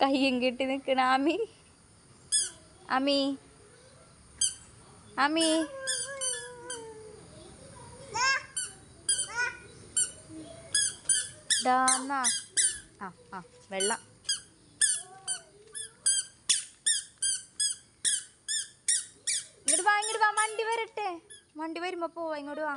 കയ്യും കെട്ടി നിൽക്കണ ആമി. അമി അമി ഡാന്നാ ആ ആ വെള്ളം. ഇങ്ങോട്ട് വാ ഇങ്ങോട്ട് വാ വണ്ടി വരട്ടെ. വണ്ടി വരുമ്പോ പോവാ ഇങ്ങോട്ട് വാ.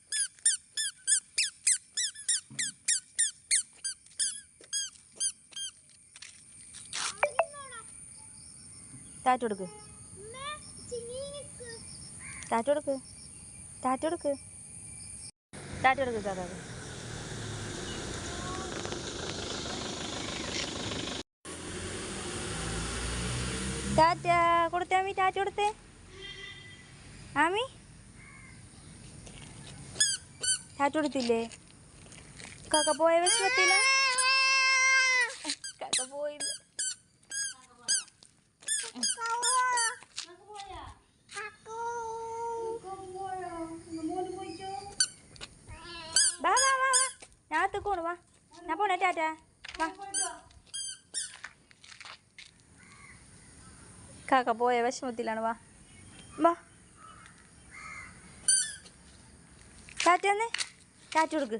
ടാറ്റ കൊടുക്ക് ടാറ്റ കൊടുക്ക് ടാറ്റ കൊടുക്ക് ടാറ്റ കൊടുക്ക് കാക്കാക്ക് ടാറ്റ കൊടുത്തേ ആമി ടാറ്റ കൊടുത്തേ ആമി? ടാറ്റ കൊടുത്തില്ലേ കാക്ക പോയ വിഷമത്തില്ല കാക്ക പോയില്ല വാ വാ വാ വാ ഞാൻ വാ ഞാൻ പോണേ ടാറ്റ വാ കാക്ക പോയ വിഷമത്തിലാണ് വാ വാ ടാറ്റ ടാറ്റ കൊടുക്ക്